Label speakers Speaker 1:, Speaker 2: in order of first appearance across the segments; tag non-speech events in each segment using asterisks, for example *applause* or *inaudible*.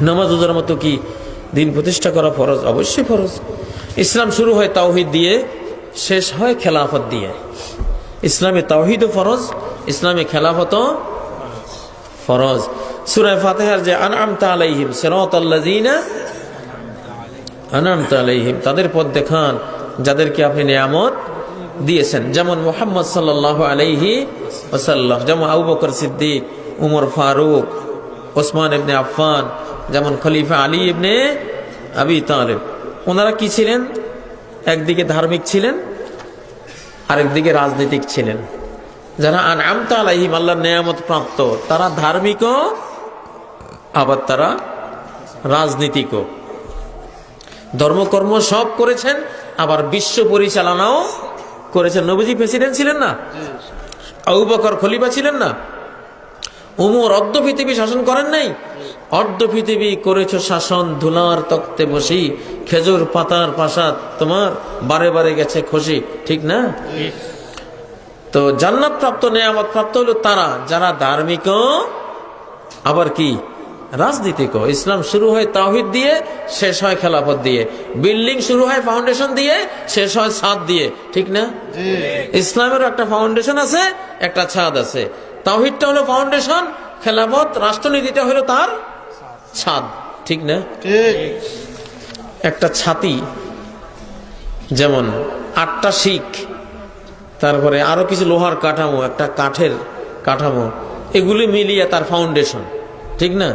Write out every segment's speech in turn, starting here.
Speaker 1: নামাজ ওজার মতো কি দিন প্রতিষ্ঠা করা ফরজ? অবশ্যই ফরজ। ইসলাম শুরু হয় তাওহিদ দিয়ে, শেষ হয় খেলাফত দিয়ে। ইসলামে তাওহিদও ফরজ, ইসলামে খেলাফতও ফরজ। সুরায় ফাতেহার যে আনআমতা আলাইহিম সিরাতাল্লাযিনা আনআমতা আলাইহিম, তাদের পথ দেখান, যাদেরকে আপনি নিয়ামত দিয়েছেন। যেমন মোহাম্মদ সাল্লাল্লাহু আলাইহি ওয়াসাল্লাম, যেমন আবু বকর সিদ্দিক, উমর ফারুক, ওসমান ইবনে আফফান যেমন খলিফা আলী ইবনে আবি তালেব। ওনারা কি ছিলেন? একদিকে ধার্মিক ছিলেন, আরেকদিকে রাজনীতিক ছিলেন। যারা আনআমতা আলাইহিম, আল্লাহর নিয়ামত প্রাপ্ত, তারা ধার্মিকও, আবার তারা রাজনীতিকও। ধর্মকর্ম সব করেছেন, আবার বিশ্ব পরিচালনাও করেছেন। নবীজি প্রেসিডেন্ট ছিলেন না? আবু বকর খলিফা ছিলেন না? উমর অর্ধ পৃথিবী শাসন করেন নাই? অর্ধ পৃথিবী করেছ শাসন ধুলার তক্তে বসি খেজুর পাতার পাশাত তোমার বারে বারে গেছে খুশি ঠিক না? তো জান্নাত প্রাপ্ত নেয়ামত প্রাপ্ত হলো তারা যারা ধার্মিক। আবার কি? রাজনীতিক। ইসলাম শুরু হয় তাহিদ দিয়ে শেষ হয় খেলাফত দিয়ে। বিল্ডিং শুরু হয় ফাউন্ডেশন দিয়ে শেষ হয় ছাদ দিয়ে ঠিক না? ইসলামের একটা ফাউন্ডেশন আছে একটা ছাদ আছে। তাহিদটা হলো ফাউন্ডেশন খেলাফত রাষ্ট্রনীতিটা হলো তার ছাদ ঠিক না? একটা ছাতি যেমন আটটা শিখ তারপরে আরও কিছু লোহার কাঠামো একটা কাঠের কাঠামো এগুলি মিলিয়ে তার ফাউন্ডেশন ঠিক না?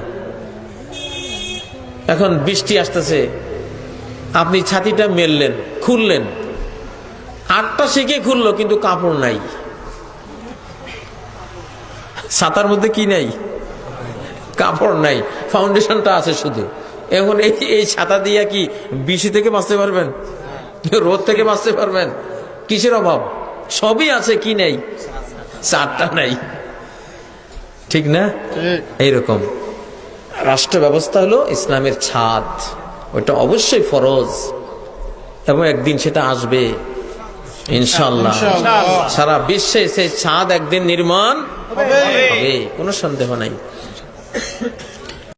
Speaker 1: এখন বৃষ্টি আসতেছে আপনি ছাতিটা মেললেন খুললেন আটটা শিখে খুললো কিন্তু কাপড় নাই। ছাতার মধ্যে কি নাই? কাপড় নাই ফাউন্ডেশনটা আছে শুধু। এখন এই এই ছাতা দিয়ে কি বৃষ্টি থেকে বাঁচতে পারবেন? রোদ থেকে বাঁচতে পারবেন? কিসের অভাব? সবই আছে কি নেই? চারটা নাই। ঠিক না? এইরকম। রাষ্ট্র ব্যবস্থা হলো ইসলামের ছাদ। ওটা অবশ্যই ফরজ। এবং একদিন সেটা আসবে। ইনশাল্লাহ সারা বিশ্বে সেই ছাদ একদিন নির্মাণ হবে। কোনো সন্দেহ নাই। Thank you. *coughs*